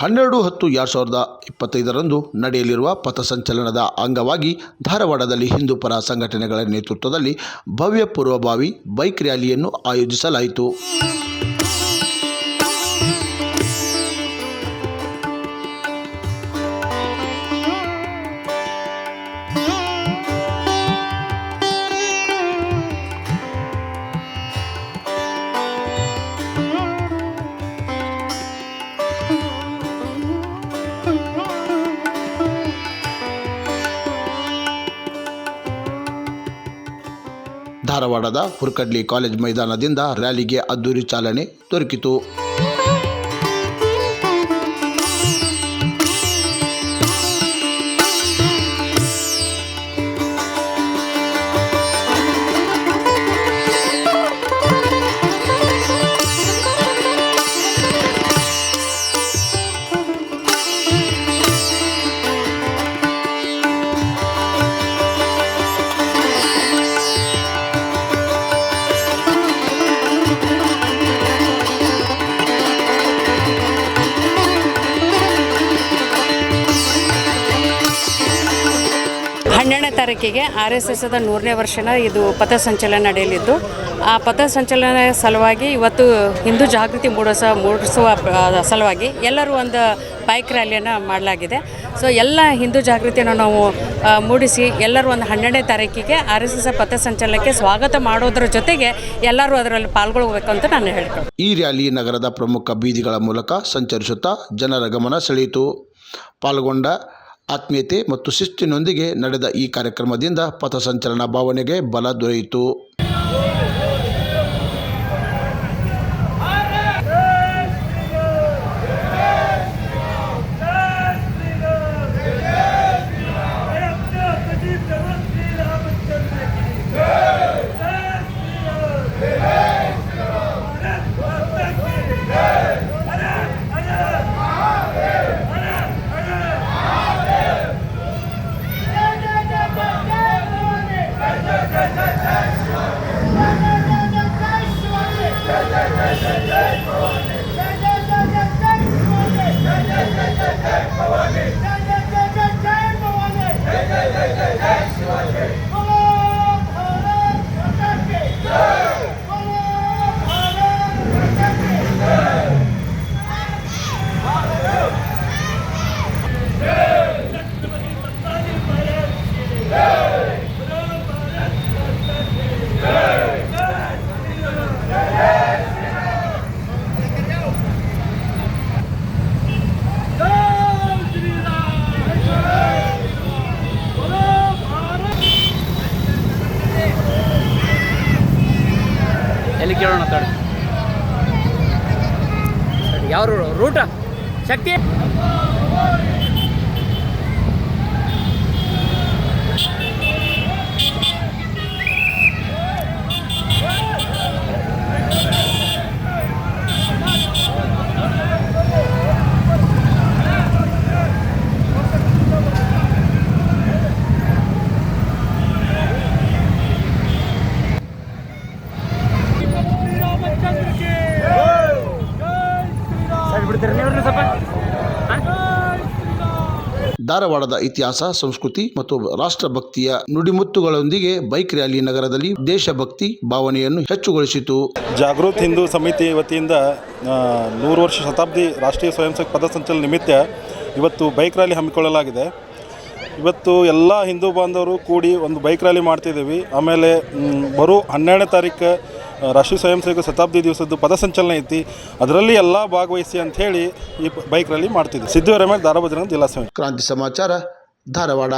ಹನ್ನೆರಡು ಹತ್ತು ಎರಡು ಸಾವಿರದ ಇಪ್ಪತ್ತೈದರಂದು ನಡೆಯಲಿರುವ ಪಥಸಂಚಲನದ ಅಂಗವಾಗಿ ಧಾರವಾಡದಲ್ಲಿ ಹಿಂದೂ ಪರ ಸಂಘಟನೆಗಳ ನೇತೃತ್ವದಲ್ಲಿ ಭವ್ಯ ಪೂರ್ವಭಾವಿ ಬೈಕ್ ರ್ಯಾಲಿಯನ್ನು ಆಯೋಜಿಸಲಾಯಿತು. ಧಾರವಾಡದ ಹುರ್ಕಡ್ಲಿ ಕಾಲೇಜ್ ಮೈದಾನದಿಂದ ರ್ಯಾಲಿಗೆ ಅದ್ದೂರಿ ಚಾಲನೆ ದೊರಕಿತು. ತಾರೀಕಿಗೆ ಆರ್ ಎಸ್ ಎಸ್ದ ನೂರನೇ ವರ್ಷನ ಇದು ಪಥಸಂಚಲನ ನಡೆಯಲಿದ್ದು, ಆ ಪಥಸಂಚಲನ ಸಲುವಾಗಿ ಇವತ್ತು ಹಿಂದೂ ಜಾಗೃತಿ ಮೂಡಿಸ, ಮೂಡಿಸುವ ಸಲುವಾಗಿ ಎಲ್ಲರೂ ಒಂದು ಬೈಕ್ ರ್ಯಾಲಿಯನ್ನು ಮಾಡಲಾಗಿದೆ. ಸೊ ಎಲ್ಲ ಹಿಂದೂ ಜಾಗೃತಿಯನ್ನು ನಾವು ಮೂಡಿಸಿ ಎಲ್ಲರೂ ಒಂದು ಹನ್ನೆರಡನೇ ತಾರೀಕಿಗೆ ಆರ್ ಎಸ್ ಎಸ್ ಪಥಸಂಚಲನಕ್ಕೆ ಸ್ವಾಗತ ಮಾಡೋದ್ರ ಜೊತೆಗೆ ಎಲ್ಲರೂ ಅದರಲ್ಲಿ ಪಾಲ್ಗೊಳ್ಳಬೇಕು ಅಂತ ನಾನು ಹೇಳ್ತೇನೆ ಈ ರ್ಯಾಲಿ ನಗರದ ಪ್ರಮುಖ ಬೀದಿಗಳ ಮೂಲಕ ಸಂಚರಿಸುತ್ತಾ ಜನರ ಗಮನ ಸೆಳೆಯಿತು. ಪಾಲ್ಗೊಂಡ ಆತ್ಮೀಯತೆ ಮತ್ತು ಶಿಸ್ತಿನೊಂದಿಗೆ ನಡೆದ ಈ ಕಾರ್ಯಕ್ರಮದಿಂದ ಪಥಸಂಚಲನ ಭಾವನೆಗೆ ಬಲ ದೊರೆಯಿತು. ಎಲ್ಲಿ ಕೇಳೋಣ ತಡಿ. ಯಾವ ರೂಟ? ಶಕ್ತಿ? ಧಾರವಾಡದ ಇತಿಹಾಸ, ಸಂಸ್ಕೃತಿ ಮತ್ತು ರಾಷ್ಟ್ರಭಕ್ತಿಯ ನುಡಿಮುತ್ತುಗಳೊಂದಿಗೆ ಬೈಕ್ ರ್ಯಾಲಿ ನಗರದಲ್ಲಿ ದೇಶಭಕ್ತಿ ಭಾವನೆಯನ್ನು ಹೆಚ್ಚುಗೊಳಿಸಿತು. ಜಾಗೃತ್ ಹಿಂದೂ ಸಮಿತಿ ವತಿಯಿಂದ ನೂರು ವರ್ಷ ಶತಾಬ್ದಿ ರಾಷ್ಟ್ರೀಯ ಸ್ವಯಂ ಸೇವಕ ಪಥಸಂಚಲನ ನಿಮಿತ್ತ ಇವತ್ತು ಬೈಕ್ ರ್ಯಾಲಿ ಹಮ್ಮಿಕೊಳ್ಳಲಾಗಿದೆ. ಇವತ್ತು ಎಲ್ಲ ಹಿಂದೂ ಬಾಂಧವರು ಕೂಡಿ ಒಂದು ಬೈಕ್ ರ್ಯಾಲಿ ಮಾಡ್ತಿದ್ದೀವಿ. ಆಮೇಲೆ ಬರೋ ಹನ್ನೆರಡನೇ ತಾರೀಕು ರಾಷ್ಟ್ರೀಯ ಸ್ವಯಂ ಸೇವಕ ಶತಾಬ್ದಿ ದಿವಸದ್ದು ಪದಸಂಚಲನ ಐತಿ. ಅದರಲ್ಲಿ ಎಲ್ಲ ಭಾಗವಹಿಸಿ ಅಂತ ಹೇಳಿ ಈ ಬೈಕ್ ರ್ಯಾಲಿ ಮಾಡ್ತಿದ್ವಿ ಸಿದ್ದು ರಮೇಶ್ ಧಾರವಾಡ ಜಿಲ್ಲಾ ಕ್ರಾಂತಿ ಸಮಾಚಾರ, ಧಾರವಾಡ.